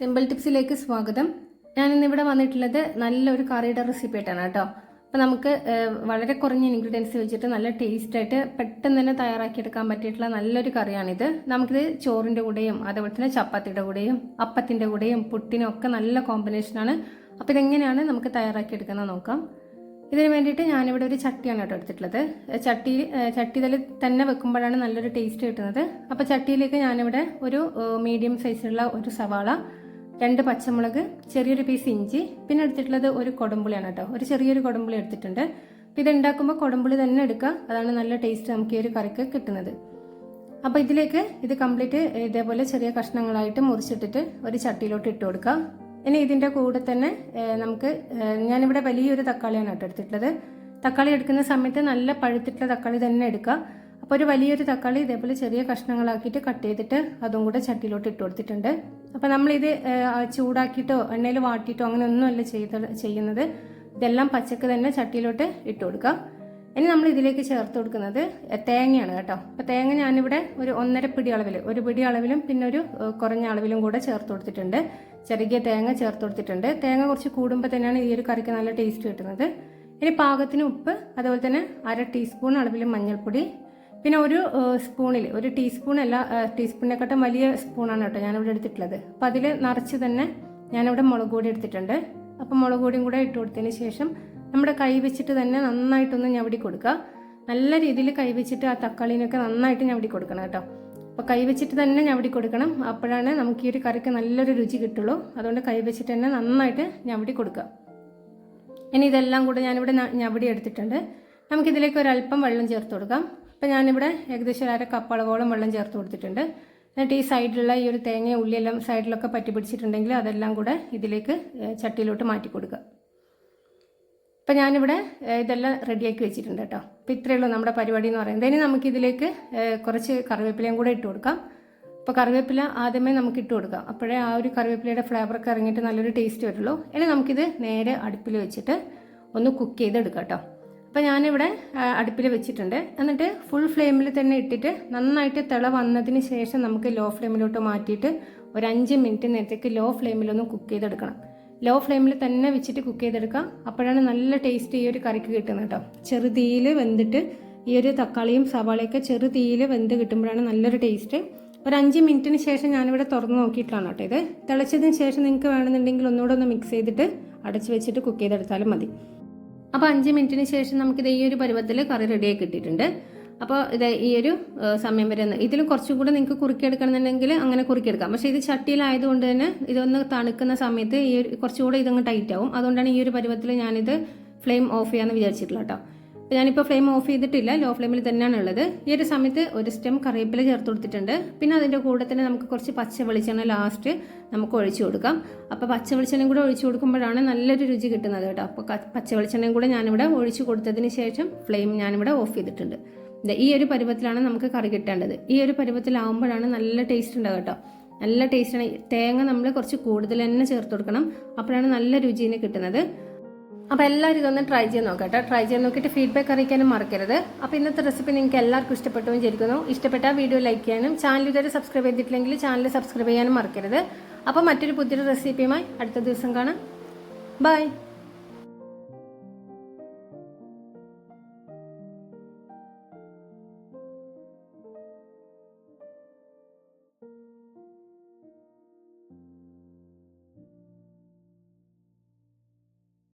Simple ടിപ്സിലേക്ക് സ്വാഗതം. ഞാൻ ഇന്ന് ഇവിടെ വന്നിട്ടുള്ളത് നല്ലൊരു കറിയുടെ റെസിപ്പി ആയിട്ടാണ് കേട്ടോ. അപ്പോൾ നമുക്ക് വളരെ കുറഞ്ഞ ഇൻഗ്രീഡിയൻസ് വെച്ചിട്ട് നല്ല ടേസ്റ്റ് ആയിട്ട് പെട്ടെന്ന് തന്നെ തയ്യാറാക്കിയെടുക്കാൻ പറ്റിയിട്ടുള്ള നല്ലൊരു കറിയാണിത്. നമുക്കിത് ചോറിന്റെ കൂടെയും അതേപോലെ തന്നെ ചപ്പാത്തിയുടെ കൂടെയും അപ്പത്തിന്റെ കൂടെയും പുട്ടിനും ഒക്കെ നല്ല കോമ്പിനേഷനാണ് അപ്പോൾ ഇതെങ്ങനെയാണ് നമുക്ക് തയ്യാറാക്കിയെടുക്കുന്നത് നോക്കാം. ഇതിന് വേണ്ടിയിട്ട് ഞാനിവിടെ ഒരു ചട്ടിയാണ് കേട്ടോ എടുത്തിട്ടുള്ളത്. ചട്ടി ചട്ടിയിൽ തന്നെ വെക്കുമ്പോഴാണ് നല്ലൊരു ടേസ്റ്റ് കിട്ടുന്നത്. അപ്പോൾ ചട്ടിയിലേക്ക് ഞാനിവിടെ ഒരു മീഡിയം സൈസിലുള്ള ഒരു സവാള രണ്ട് പച്ചമുളക് ചെറിയൊരു പീസ് ഇഞ്ചി പിന്നെ എടുത്തിട്ടുള്ളത് ഒരു കൊടമ്പുളിയാണ് കേട്ടോ. ഒരു ചെറിയൊരു കൊടമ്പുളി എടുത്തിട്ടുണ്ട്. അപ്പോൾ ഇത് ഉണ്ടാക്കുമ്പോൾ കൊടമ്പുളി തന്നെ എടുക്കുക. അതാണ് നല്ല ടേസ്റ്റ് നമുക്ക് ഈ ഒരു കറിക്ക് കിട്ടുന്നത്. അപ്പോൾ ഇതിലേക്ക് ഇത് കംപ്ലീറ്റ് ഇതേപോലെ ചെറിയ കഷ്ണങ്ങളായിട്ട് മുറിച്ചിട്ടിട്ട് ഒരു ചട്ടിയിലോട്ട് ഇട്ട് കൊടുക്കുക. ഇനി ഇതിന്റെ കൂടെ തന്നെ നമുക്ക് ഞാനിവിടെ വലിയൊരു തക്കാളിയാണ് കേട്ടോ എടുത്തിട്ടുള്ളത്. തക്കാളി എടുക്കുന്ന സമയത്ത് നല്ല പഴുത്തിട്ടുള്ള തക്കാളി തന്നെ എടുക്കുക. അപ്പോൾ ഒരു വലിയൊരു തക്കാളി ഇതേപോലെ ചെറിയ കഷ്ണങ്ങളാക്കിയിട്ട് കട്ട് ചെയ്തിട്ട് അതും കൂടെ ചട്ടിയിലോട്ട് ഇട്ട് കൊടുത്തിട്ടുണ്ട്. അപ്പോൾ നമ്മളിത് ചൂടാക്കിയിട്ടോ എണ്ണയിൽ വാട്ടിയിട്ടോ അങ്ങനെ ഒന്നുമല്ല ചെയ്ത ചെയ്യുന്നത്. ഇതെല്ലാം പച്ചക്ക് തന്നെ ചട്ടിയിലോട്ട് ഇട്ട് കൊടുക്കാം. ഇനി നമ്മൾ ഇതിലേക്ക് ചേർത്ത് കൊടുക്കുന്നത് തേങ്ങയാണ് കേട്ടോ. അപ്പോൾ തേങ്ങ ഞാനിവിടെ ഒരു ഒന്നര പിടി അളവിൽ ഒരു പിടി അളവിലും പിന്നെ ഒരു കുറഞ്ഞ അളവിലും കൂടെ ചേർത്ത് കൊടുത്തിട്ടുണ്ട്. ചെറിയ തേങ്ങ ചേർത്ത് കൊടുത്തിട്ടുണ്ട്. തേങ്ങ കുറച്ച് കൂടുമ്പോൾ തന്നെയാണ് ഈ ഒരു കറിക്ക് നല്ല ടേസ്റ്റ് കിട്ടുന്നത്. ഇനി പാകത്തിന് ഉപ്പ് അതുപോലെ തന്നെ അര ടീസ്പൂൺ അളവിൽ മഞ്ഞൾപ്പൊടി പിന്നെ ഒരു സ്പൂണിൽ ഒരു ടീസ്പൂൺ അല്ല ടീസ്പൂണിനെക്കാട്ടും വലിയ സ്പൂണാണ് കേട്ടോ ഞാനിവിടെ എടുത്തിട്ടുള്ളത്. അപ്പം അതിൽ നിറച്ച് തന്നെ ഞാനിവിടെ മുളക് പൊടി എടുത്തിട്ടുണ്ട്. അപ്പം മുളക് പൊടിയും കൂടെ ഇട്ട് കൊടുത്തതിന് ശേഷം നമ്മുടെ കൈ വെച്ചിട്ട് തന്നെ നന്നായിട്ടൊന്ന് ഞവടി കൊടുക്കുക. നല്ല രീതിയിൽ കൈ വെച്ചിട്ട് ആ തക്കാളിനൊക്കെ നന്നായിട്ട് ഞവടി കൊടുക്കണം കേട്ടോ. അപ്പോൾ കൈ വെച്ചിട്ട് തന്നെ ഞവടി കൊടുക്കണം. അപ്പോഴാണ് നമുക്ക് ഈ ഒരു കറിക്ക് നല്ലൊരു രുചി കിട്ടുള്ളൂ. അതുകൊണ്ട് കൈ വെച്ചിട്ട് തന്നെ നന്നായിട്ട് ഞവടി കൊടുക്കുക. ഇനി ഇതെല്ലാം കൂടെ ഞാനിവിടെ ഞവടി എടുത്തിട്ടുണ്ട്. നമുക്കിതിലേക്ക് ഒരല്പം വെള്ളം ചേർത്ത് കൊടുക്കാം. അപ്പം ഞാനിവിടെ ഏകദേശം ഒരു അര കപ്പ് വെള്ളം ചേർത്ത് കൊടുത്തിട്ടുണ്ട്. എന്നിട്ട് ഈ സൈഡിലുള്ള ഈ ഒരു തേങ്ങ ഉള്ളിയെല്ലാം സൈഡിലൊക്കെ പറ്റി പിടിച്ചിട്ടുണ്ടെങ്കിൽ അതെല്ലാം കൂടെ ഇതിലേക്ക് ചട്ടിയിലോട്ട് മാറ്റി കൊടുക്കുക. അപ്പം ഞാനിവിടെ ഇതെല്ലാം റെഡിയാക്കി വെച്ചിട്ടുണ്ട് കേട്ടോ. അപ്പോൾ ഇത്രയേ ഉള്ളൂ നമ്മുടെ പരിപാടി എന്ന് പറയുന്നത്. ഇനി നമുക്കിതിലേക്ക് കുറച്ച് കറിവേപ്പിലയും കൂടെ ഇട്ട് കൊടുക്കാം. അപ്പോൾ കറിവേപ്പില ആദ്യമേ നമുക്ക് ഇട്ട് കൊടുക്കാം. അപ്പോഴേ ആ ഒരു കറിവേപ്പിലയുടെ ഫ്ലേവറൊക്കെ ഇറങ്ങിയിട്ട് നല്ലൊരു ടേസ്റ്റ് വരുള്ളൂ. ഇനി നമുക്കിത് നേരെ അടുപ്പിൽ വെച്ചിട്ട് ഒന്ന് കുക്ക് ചെയ്തെടുക്കാം കേട്ടോ. അപ്പോൾ ഞാനിവിടെ അടുപ്പിൽ വെച്ചിട്ടുണ്ട്. എന്നിട്ട് ഫുൾ ഫ്ലെയിമിൽ തന്നെ ഇട്ടിട്ട് നന്നായിട്ട് തിള വന്നതിന് ശേഷം നമുക്ക് ലോ ഫ്ലെയിമിലോട്ട് മാറ്റിയിട്ട് ഒരു അഞ്ച് മിനിറ്റ് നേരത്തേക്ക് ലോ ഫ്ലെയിമിലൊന്ന് കുക്ക് ചെയ്തെടുക്കണം. ലോ ഫ്ലെയിമിൽ തന്നെ വെച്ചിട്ട് കുക്ക് ചെയ്തെടുക്കാം. അപ്പോഴാണ് നല്ല ടേസ്റ്റ് ഈ ഒരു കറിക്ക് കിട്ടുന്നത് കേട്ടോ. ചെറുതീയിൽ വെന്തിട്ട് ഈ ഒരു തക്കാളിയും സവാളയൊക്കെ ചെറുതീയിൽ വെന്ത് കിട്ടുമ്പോഴാണ് നല്ലൊരു ടേസ്റ്റ് ഒരു അഞ്ച് മിനിറ്റിന് ശേഷം ഞാനിവിടെ തുറന്ന് നോക്കിയിട്ടാണ് കേട്ടോ ഇത്. തിളച്ചതിന് ശേഷം നിങ്ങൾക്ക് വേണമെന്നുണ്ടെങ്കിൽ ഒന്നുകൂടെ ഒന്ന് മിക്സ് ചെയ്തിട്ട് അടച്ച് വെച്ചിട്ട് കുക്ക് ചെയ്തെടുത്താലും മതി. അപ്പോൾ അഞ്ച് മിനിറ്റിന് ശേഷം നമുക്കിത് ഈ ഒരു പരുവത്തിൽ കറി റെഡിയായി കിട്ടിയിട്ടുണ്ട്. അപ്പോൾ ഇത് ഈ ഒരു സമയം വരെ ഇതിൽ കുറച്ചും കൂടെ നിങ്ങൾക്ക് കുറുക്കിയെടുക്കണമെന്നുണ്ടെങ്കിൽ അങ്ങനെ കുറുക്കിയെടുക്കാം. പക്ഷേ ഇത് ചട്ടിയിലായതുകൊണ്ട് തന്നെ ഇതൊന്ന് തണുക്കുന്ന സമയത്ത് ഈ കുറച്ചുകൂടെ ഇതങ്ങ് ടൈറ്റ് ആവും. അതുകൊണ്ടാണ് ഈ ഒരു പരുവത്തിൽ ഞാനിത് ഫ്ലെയിം ഓഫ് ചെയ്യാമെന്ന് വിചാരിച്ചിട്ടുള്ള കേട്ടോ. അപ്പോൾ ഞാനിപ്പോൾ ഫ്ലെയിം ഓഫ് ചെയ്തിട്ടില്ല ലോ ഫ്ലെയിമിൽ തന്നെയാണ് ഉള്ളത് ഈ ഒരു സമയത്ത് ഒരു സ്റ്റെം കറിവേപ്പില ചേർത്ത് കൊടുത്തിട്ടുണ്ട്. പിന്നെ അതിന്റെ കൂടെ തന്നെ നമുക്ക് കുറച്ച് പച്ച വെളിച്ചെണ്ണ ലാസ്റ്റ് നമുക്ക് ഒഴിച്ചു കൊടുക്കാം. അപ്പോൾ പച്ച വെളിച്ചെണ്ണയും കൂടെ ഒഴിച്ചു കൊടുക്കുമ്പോഴാണ് നല്ലൊരു രുചി കിട്ടുന്നത് കേട്ടോ. അപ്പോൾ പച്ച വെളിച്ചെണ്ണയും കൂടെ ഞാനിവിടെ ഒഴിച്ചു കൊടുത്തതിന് ശേഷം ഫ്ലെയിം ഞാനിവിടെ ഓഫ് ചെയ്തിട്ടുണ്ട്. ഈ ഒരു പരുവത്തിലാണ് നമുക്ക് കറി കിട്ടേണ്ടത്. ഈ ഒരു പരുവത്തിലാവുമ്പോഴാണ് നല്ല ടേസ്റ്റ് ഉണ്ടാവുക കേട്ടോ. നല്ല ടേസ്റ്റാണ് തേങ്ങ നമ്മൾ കുറച്ച് കൂടുതൽ തന്നെ ചേർത്ത് കൊടുക്കണം. അപ്പോഴാണ് നല്ല രുചിന് കിട്ടുന്നത്. അപ്പോൾ എല്ലാവരും ഇതൊന്ന് ട്രൈ ചെയ്ത് നോക്കട്ടെ കേട്ടോ. ട്രൈ ചെയ്ത് നോക്കിയിട്ട് ഫീഡ്ബാക്ക് അറിയിക്കാനും മറക്കരുത്. അപ്പോൾ ഇന്നത്തെ റെസിപ്പി നിങ്ങൾക്ക് എല്ലാവർക്കും ഇഷ്ടപ്പെട്ടു വിചാരിക്കുന്നു. ഇഷ്ടപ്പെട്ട വീഡിയോ ലൈക്ക് ചെയ്യാനും ചാനൽ ഇതുവരെ സബ്സ്ക്രൈബ് ചെയ്തിട്ടില്ലെങ്കിൽ ചാനൽ സബ്സ്ക്രൈബ് ചെയ്യാനും മറക്കരുത്. അപ്പോൾ മറ്റൊരു പുതിയൊരു റെസിപ്പിയുമായി അടുത്ത ദിവസം കാണാം. ബൈ